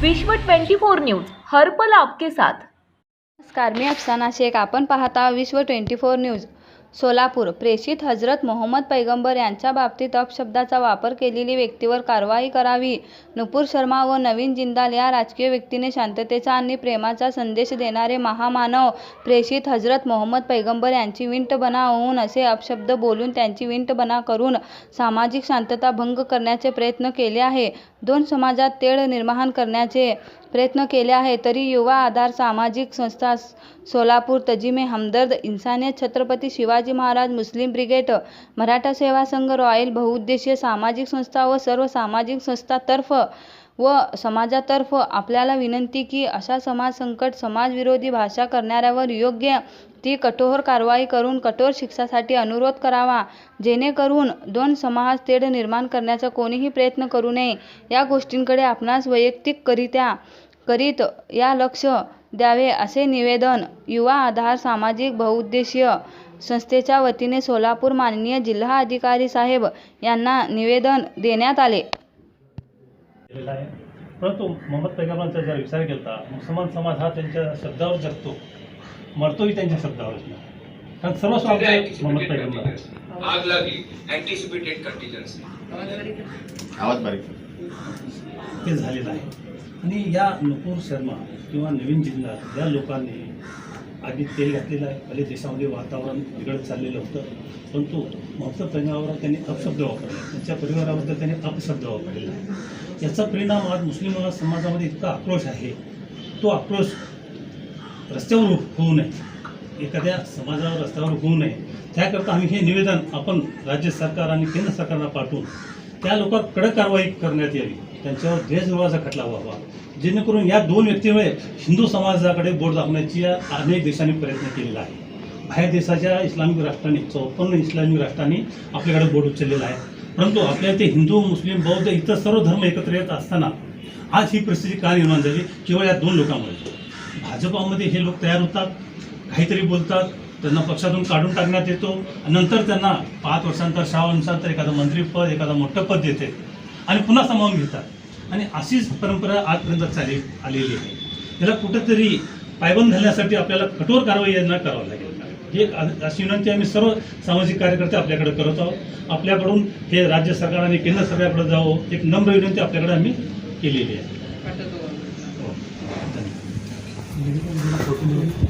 विश्व 24 न्यूज हर्पल आपके साथ. नमस्कार मी अफसाना शेख. आपण पाहता विश्व ट्वेंटी फोर न्यूज. सोलापूर प्रेषित हजरत मोहम्मद पैगंबर यांच्या बाबतीत अपशब्दाचा वापर केलेली व्यक्तीवर कारवाई करावी. नुपूर शर्मा व नवीन जिंदाल या राजकीय व्यक्तीने शांततेचा आणि प्रेमाचा संदेश देणारे महामानव प्रेषित हजरत मोहम्मद पैगंबर यांची विंटबना होऊन असे अपशब्द बोलून त्यांची विंटबना करून सामाजिक शांतता भंग करण्याचे प्रयत्न केले आहे. दोन समाजात तेढ निर्माण करण्याचे प्रयत्न केले आहे तरी Yuva Aadhar Samajik Sanstha Solapur Tajime Hamdard Insaniyat Chhatrapati Shivaji Maharaj Muslim Brigade Maratha Seva Sangh Royal बहुउद्देशीय सामाजिक संस्था व सर्व सामाजिक संस्थातर्फ व समाजातर्फ आपल्याला विनंती की अशा समाज संकट समाजविरोधी भाषा करणाऱ्यावर योग्य ती कठोर कारवाई करून कठोर शिक्षासाठी अनुरोध करावा. जेणेकरून दोन समाज तेढ निर्माण करण्याचा कोणीही प्रयत्न करू नये. या गोष्टींकडे आपणास वैयक्तिकरित्या करीत या लक्ष द्यावे असे निवेदन युवा आधार सामाजिक बहुउद्देशीय संस्थेच्या वतीने सोलापूर माननीय जिल्हा अधिकारी साहेब यांना निवेदन देण्यात आले. केलेला आहे. परंतु मोहम्मद पैगंबरांचा जर विचार केला मुसलमान समाज हा त्यांच्या शब्दावर जगतो. मरतोही त्यांच्या शब्दावर कारण सर्व स्वागत मोहम्मद पैगंबर. आहे. आग लागली अँटिसिपेटेड कंटिजन्सी आवाज बारीक ते झालेलं आहे. आणि या नुपूर शर्मा किंवा नवीन जिल्हा या लोकांनी आधी तेल घातलेलं आहे. पहिले देशामध्ये वातावरण बिघडत चाललेलं होतं. परंतु मोहम्मद पैगंबरावर त्यांनी अपशब्द वापरला. त्यांच्या परिवाराबद्दल त्यांनी अपशब्द वापरलेला आहे. याचा परिणाम आज मुस्लिम समाजामध्ये इतका आक्रोश आहे. तो आक्रोश रस्त्यावर हो-, होऊ नये. एखाद्या समाजावर रस्त्यावर होऊ नये. त्याकरता आम्ही हे निवेदन आपण राज्य सरकार आणि केंद्र सरकारला पाठवून त्या लोकांवर कडक कारवाई करण्यात यावी. त्यांच्यावर देशद्रोहाचा खटला व्हावा. जेणेकरून या दोन व्यक्तीमुळे हिंदू समाजाकडे बोट दाखवण्याची अनेक देशांनी प्रयत्न केलेला आहे. बाहेर देशाच्या इस्लामिक राष्ट्रांनी चौपन्न इस्लामिक राष्ट्रांनी आपल्याकडे बोट उचललेला आहे. परंतु आपल्या ते हिंदू मुस्लिम बौद्ध इतर सर्व धर्म एकत्र येत असताना आज ही परिस्थिती का निर्माण झाली? केवळ या दोन लोकांमुळे. भाजपामध्ये हे लोक तयार होतात काहीतरी बोलतात त्यांना पक्षातून काढून टाकण्यात येतो नंतर त्यांना पाच वर्षांतर सहा वर्षांतर एखादं मंत्रीपद एखादं मोठं पद देते. आणि पुन्हा सामावून घेतात. आणि अशीच परंपरा आजपर्यंत चाली आलेली आहे. याला कुठंतरी पायबंद घालण्यासाठी आपल्याला कठोर कारवाई यांना करावं लागेल. हे अशी विनंती आम्ही सर्व सामाजिक कार्यकर्ते आपल्याकडे करत आहोत. आपल्याकडून हे राज्य सरकार आणि केंद्र सरकारकडे जावं एक नम्र विनंती आपल्याकडे आम्ही केलेली आहे. हो.